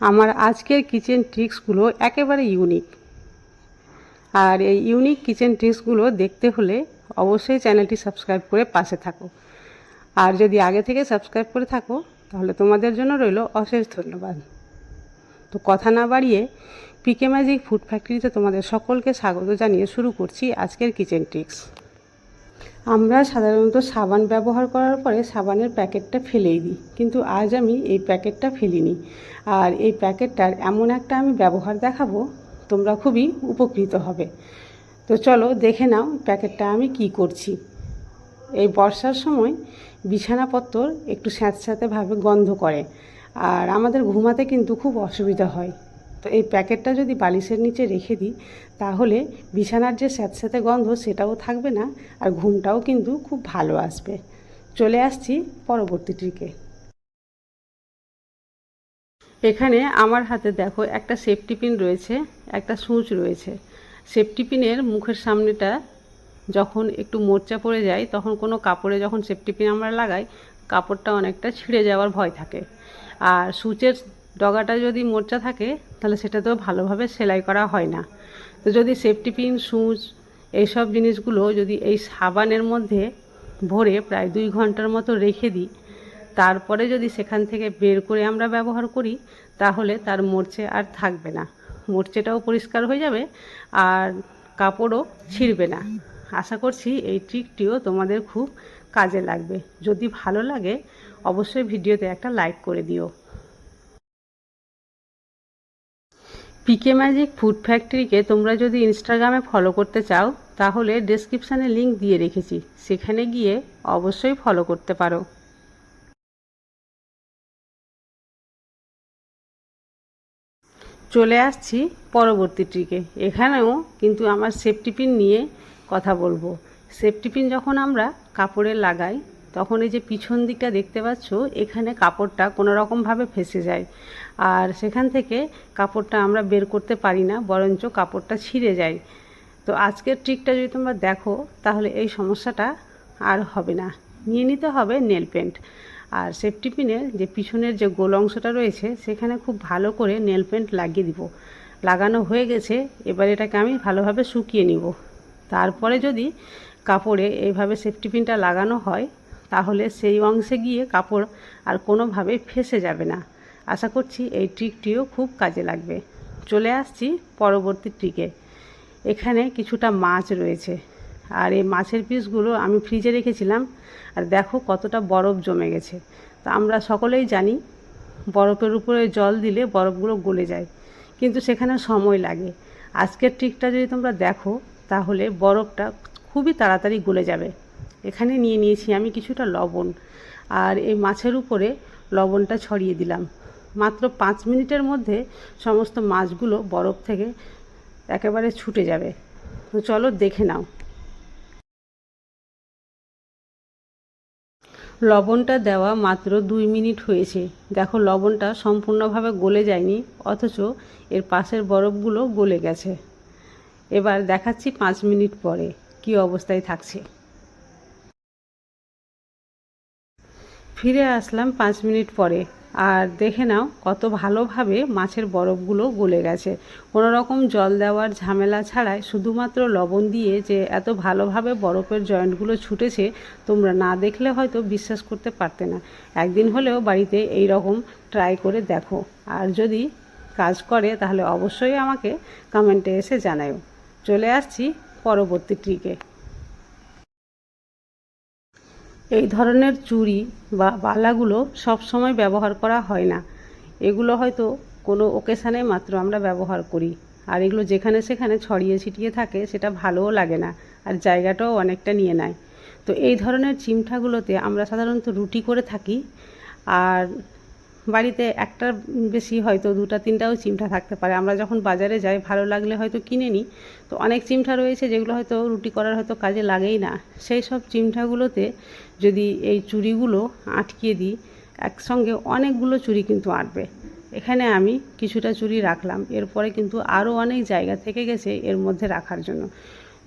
আমার আজকের কিচেন ট্রিক্সগুলো একেবারে ইউনিক। আর এই ইউনিক কিচেন ট্রিক্সগুলো দেখতে হলে অবশ্যই চ্যানেলটি সাবস্ক্রাইব করে পাশে থাকো। আর যদি আগে থেকে সাবস্ক্রাইব করে থাকো, তাহলে তোমাদের জন্য রইল অশেষ ধন্যবাদ। তো কথা না বাড়িয়ে পিকে ম্যাজিক ফুড ফ্যাক্টরিতে তোমাদের সকলকে স্বাগত জানিয়ে শুরু করছি আজকের কিচেন ট্রিক্স। আমরা সাধারণত সাবান ব্যবহার করার পরে সাবানের প্যাকেটটা ফেলেই দিই, কিন্তু আজ আমি এই প্যাকেটটা ফেলিনি। আর এই প্যাকেটটার এমন একটা আমি ব্যবহার দেখাবো, তোমরা খুবই উপকৃত হবে। তো চলো দেখে নাও প্যাকেটটা আমি কি করছি। এই বর্ষার সময় বিছানাপত্র একটু স্যাঁতস্যাঁতেভাবে গন্ধ করে, আর আমাদের ঘুমাতে কিন্তু খুব অসুবিধা হয়। তো এই প্যাকেটটা যদি বালিশের নিচে রেখে দিই, তাহলে বিছানার যে স্যাঁতস্যাঁতে গন্ধ সেটাও থাকবে না, আর ঘুমটাও কিন্তু খুব ভালো আসবে। চলে আসছি পরবর্তী ট্রিকে। এখানে আমার হাতে দেখো একটা সেফটি পিন রয়েছে, একটা সূচ রয়েছে। সেফটি পিনের মুখের সামনেটা যখন একটু মোর্চা পড়ে যায়, তখন কোনো কাপড়ে যখন সেফটি পিন আমরা লাগাই, কাপড়টা অনেকটা ছিঁড়ে যাওয়ার ভয় থাকে। আর সূচের ডগাটা যদি মোর্চা থাকে, তাহলে সেটাতেও ভালোভাবে সেলাই করা হয় না। তো যদি সেফটি পিন সূচ এইসব জিনিসগুলো যদি এই সাবানের মধ্যে ভরে প্রায় দুই ঘণ্টার মতো রেখে দিই, তারপরে যদি সেখান থেকে বের করে আমরা ব্যবহার করি, তাহলে তার মোর্চে আর থাকবে না। মোর্চেটাও পরিষ্কার হয়ে যাবে আর কাপড়ও ছিঁড়বে না। আশা করছি এই ট্রিকটিও তোমাদের খুব কাজে লাগবে। যদি ভালো লাগে, অবশ্যই ভিডিওতে একটা লাইক করে দিও। পিকে ম্যাজিক ফুড ফ্যাক্টরিকে তোমরা যদি ইনস্টাগ্রামে ফলো করতে চাও, তাহলে ডেসক্রিপশানে লিঙ্ক দিয়ে রেখেছি। সেখানে গিয়ে অবশ্যই ফলো করতে পারো। চলে আসছি পরবর্তী ট্রিকে এখানেও কিন্তু আমার সেফটি পিন নিয়ে কথা বলব। সেফটি পিন যখন আমরা কাপড়ে লাগাই তখন এই যে পিছন দিকটা দেখতে পাচ্ছ, এখানে কাপড়টা কোনো রকমভাবে ফেসে যায়। আর সেখান থেকে কাপড়টা আমরা বের করতে পারি না, বরঞ্চ কাপড়টা ছিঁড়ে যায়। তো আজকের ট্রিকটা যদি তোমরা দেখো, তাহলে এই সমস্যাটা আর হবে না। নিয়ে নিতে হবে নেল পেন্ট আর সেফটি পিনের যে পিছনের যে গোল অংশটা রয়েছে, সেখানে খুব ভালো করে নেল পেন্ট লাগিয়ে দিব। লাগানো হয়ে গেছে, এবার এটাকে আমি ভালোভাবে শুকিয়ে নিব। তারপরে যদি কাপড়ে এইভাবে সেফটি পিনটা লাগানো হয় তাহলে সেই অংশে গিয়ে কাপড় আর কোনোভাবেই ফেসে যাবে না। আশা করছি এই ট্রিকটিও খুব কাজে লাগবে। চলে আসছি পরবর্তী ট্রিকে। এখানে কিছুটা মাছ রয়েছে। আর এই মাছের পিসগুলো আমি ফ্রিজে রেখেছিলাম। আর দেখো কতটা বরফ জমে গেছে। তা আমরা সকলেই জানি বরফের উপরে জল দিলে বরফগুলো গলে যায়। কিন্তু সেখানে সময় লাগে। আজকের ট্রিকটা যদি তোমরা দেখো, তাহলে বরফটা খুবই তাড়াতাড়ি গলে যাবে। এখানে নিয়ে নিয়েছি আমি কিছুটা লবণ। আর এই মাছের উপরে লবণটা ছড়িয়ে দিলাম। মাত্র পাঁচ মিনিটের মধ্যে সমস্ত মাছগুলো বরফ থেকে একেবারে ছুটে যাবে। তো চলো দেখে নাও। লবণটা দেওয়া মাত্র দুই মিনিট হয়েছে। দেখো লবণটা সম্পূর্ণভাবে গলে যায়নি, অথচ এর পাশের বরফগুলো গলে গেছে। এবার দেখাচ্ছি পাঁচ মিনিট পরে কি অবস্থায় থাকছে। ফিরে আসলাম পাঁচ মিনিট পরে। আর দেখে নাও, কত ভালোভাবে মাছের বরফগুলো গলে গেছে। কোনো রকম জল দেওয়ার ঝামেলা ছাড়াই শুধুমাত্র লবণ দিয়ে যে এত ভালোভাবে বরফের জয়েন্টগুলো ছুটেছে, তোমরা না দেখলে হয়তো বিশ্বাস করতে পারতে না। একদিন হলেও বাড়িতে এই রকম ট্রাই করে দেখো। আর যদি কাজ করে, তাহলে অবশ্যই আমাকে কমেন্টে এসে জানাও চলে আসছি পরবর্তী ট্রিকে। এই ধরনের চুড়ি বা বালাগুলো সব সময় ব্যবহার করা হয় না। এগুলো হয়তো কোনো ওকেশানে মাত্র আমরা ব্যবহার করি। আর এগুলো যেখানে সেখানে ছড়িয়ে ছিটিয়ে থাকে, সেটা ভালোও লাগে না আর জায়গাটাও অনেকটা নিয়ে নেয়। তো এই ধরনের চিমঠাগুলোতে আমরা সাধারণত রুটি করে থাকি। আর বাড়িতে একটা বেশি হয়তো দুটা, তিনটাও চিমটা থাকতে পারে। আমরা যখন বাজারে যাই, ভালো লাগলে হয়তো কিনে নিই। তো অনেক চিমটা রয়েছে যেগুলো হয়তো রুটি করার হয়তো কাজে লাগেই না। সেই সব চিমটাগুলোতে যদি এই চুড়িগুলো আটকিয়ে দিই, একসঙ্গে অনেকগুলো চুড়ি কিন্তু আটবে। এখানে আমি কিছুটা চুড়ি রাখলাম। এরপরে কিন্তু আরও অনেক জায়গা থেকে গেছে এর মধ্যে রাখার জন্য।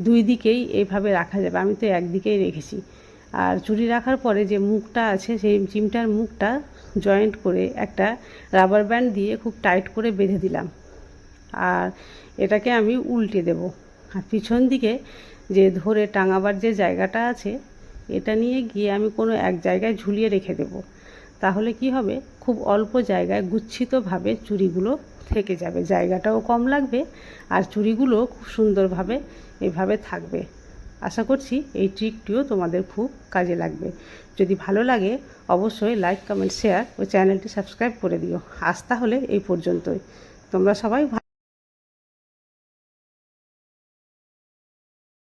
দুই দিকেই এইভাবে রাখা যাবে। আমি তো একদিকেই রেখেছি। আর চুড়ি রাখার পরে যে মুখটা আছে, সেই চিমটার মুখটা জয়েন্ট করে একটা রাবার ব্যান্ড দিয়ে খুব টাইট করে বেঁধে দিলাম। আর এটাকে আমি উল্টে দেব। আর পিছন দিকে যে ধরে টাঙাবার যে জায়গাটা আছে, এটা নিয়ে গিয়ে আমি কোনো এক জায়গায় ঝুলিয়ে রেখে দেব। তাহলে কি হবে? খুব অল্প জায়গায় গুচ্ছিতভাবে চুড়িগুলো থেকে যাবে। জায়গাটাও কম লাগবে আর চুড়িগুলো খুব সুন্দরভাবে এভাবে থাকবে। আশা করছি এই ট্রিকটিও তোমাদের খুব কাজে লাগবে। যদি ভালো লাগে, অবশ্যই লাইক কমেন্ট শেয়ার ও চ্যানেলটি সাবস্ক্রাইব করে দিও। আজ তাহলে এই পর্যন্তই। তোমরা সবাই